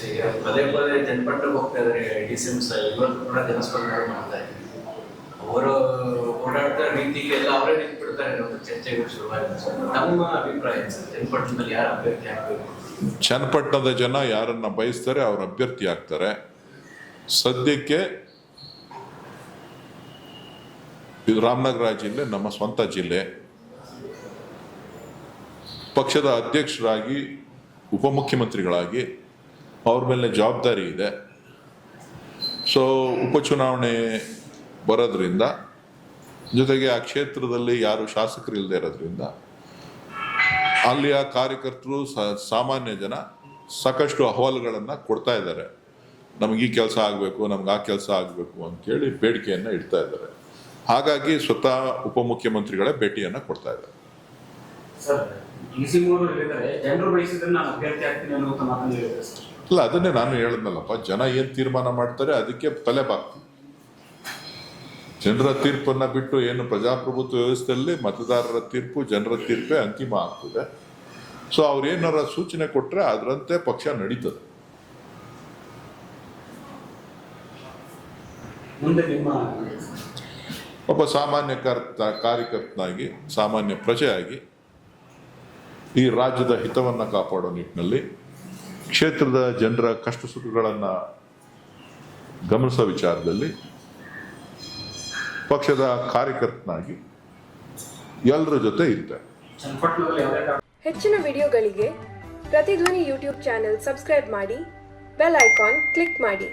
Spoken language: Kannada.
ಸರಿ ಪದೇ ಪದೇ ಜನಪಟ್ಟಕ್ಕೆ ಹೋಗ್ತಾ ಇದ್ದಾರೆ ಡಿ ಸಿ ಎಂ ಇವತ್ತು ಕೂಡ ಜನಸ್ಪಂದನೆ ಮಾಡ್ತಾ ಇದ್ದಾರೆ. ಅವರು ಓಡಾಡ್ತಾ ರೀತಿಗೆ ಎಲ್ಲ ಅವರೇ ನಿಂತ್ಬಿಡ್ತಾರೆ ಒಂದು ಚರ್ಚೆಗಳು ಶುರುವಾಗಿದೆ. ಸರ್ ನಮ್ಮ ಅಭಿಪ್ರಾಯ ಏನು ಸರ್? ಜನಪಟ್ಟಣದಲ್ಲಿ ಯಾರು ಅಭ್ಯರ್ಥಿ ಆಗಬೇಕು? ಚನ್ನಪಟ್ಟಣದ ಜನ ಯಾರನ್ನ ಬಯಸ್ತಾರೆ ಅವ್ರ ಅಭ್ಯರ್ಥಿ ಆಗ್ತಾರೆ. ಸದ್ಯಕ್ಕೆ ರಾಮನಗರ ಜಿಲ್ಲೆ, ನಮ್ಮ ಸ್ವಂತ ಜಿಲ್ಲೆ. ಪಕ್ಷದ ಅಧ್ಯಕ್ಷರಾಗಿ, ಉಪಮುಖ್ಯಮಂತ್ರಿಗಳಾಗಿ ಅವ್ರ ಮೇಲೆ ಜವಾಬ್ದಾರಿ ಇದೆ. ಸೊ ಉಪಚುನಾವಣೆ ಬರೋದ್ರಿಂದ, ಜೊತೆಗೆ ಆ ಕ್ಷೇತ್ರದಲ್ಲಿ ಯಾರು ಶಾಸಕರು ಇಲ್ಲದೆ ಇರೋದ್ರಿಂದ, ಅಲ್ಲಿಯ ಕಾರ್ಯಕರ್ತರು ಸಾಮಾನ್ಯ ಜನ ಸಾಕಷ್ಟು ಅಹವಾಲುಗಳನ್ನು ಕೊಡ್ತಾ ಇದ್ದಾರೆ. ನಮ್ಗೆ ಈ ಕೆಲಸ ಆಗಬೇಕು, ನಮ್ಗೆ ಆ ಕೆಲಸ ಆಗಬೇಕು ಅಂತೇಳಿ ಬೇಡಿಕೆಯನ್ನು ಇಡ್ತಾ ಇದ್ದಾರೆ. ಹಾಗಾಗಿ ಸ್ವತಃ ಉಪಮುಖ್ಯಮಂತ್ರಿಗಳೇ ಭೇಟಿಯನ್ನು ಕೊಡ್ತಾ ಇದ್ದಾರೆ. ಸರ್ ಹೇಳಿದರೆ ಜನರು ಬಯಸಿದ್ರೆ ನಾನು ಅಭ್ಯರ್ಥಿ ಆಗ್ತೀನಿ ಅನ್ನುವಂಥ ಮಾತನ್ನು ಹೇಳಿದ್ದಾರೆ ಸರ್. ಅಲ್ಲ ಅದನ್ನೇ ನಾನು ಹೇಳಿದ್ನಲ್ಲಪ್ಪ ಜನ ಏನು ತೀರ್ಮಾನ ಮಾಡ್ತಾರೆ ಅದಕ್ಕೆ ತಲೆ ಬಾಗ್ತೀವಿ ಜನರ ತೀರ್ಪನ್ನ ಬಿಟ್ಟು ಏನು ಪ್ರಜಾಪ್ರಭುತ್ವ ವ್ಯವಸ್ಥೆಯಲ್ಲಿ ಮತದಾರರ ತೀರ್ಪು ಜನರ ತೀರ್ಪೇ ಅಂತಿಮ ಆಗ್ತದೆ. ಸೊ ಅವ್ರು ಏನಾರ ಸೂಚನೆ ಕೊಟ್ರೆ ಅದರಂತೆ ಪಕ್ಷ ನಡೀತದೆ. ಒಬ್ಬ ಸಾಮಾನ್ಯ ಕರ್ತ ಕಾರ್ಯಕರ್ತನಾಗಿ ಸಾಮಾನ್ಯ ಪ್ರಜೆಯಾಗಿ ಈ ರಾಜ್ಯದ ಹಿತವನ್ನು ಕಾಪಾಡೋ ನಿಟ್ಟಿನಲ್ಲಿ ಕ್ಷೇತ್ರದ ಜನರ ಕಷ್ಟ ಸುಖಗಳನ್ನು ಗಮನಿಸೋ ವಿಚಾರದಲ್ಲಿ ಪಕ್ಷದ ಕಾರ್ಯಕರ್ತನಾಗಿ ಎಲ್ಲರ ಜೊತೆ ಕಾರಣ ಹೆಚ್ಚಿನ ವಿಡಿಯೋಗಳಿಗೆ ಪ್ರತಿಧ್ವನಿ ಯೂಟ್ಯೂಬ್ ಚಾನೆಲ್ ಸಬ್ಸ್ಕ್ರೈಬ್ ಮಾಡಿ ಬೆಲ್ ಐಕಾನ್ ಕ್ಲಿಕ್ ಮಾಡಿ.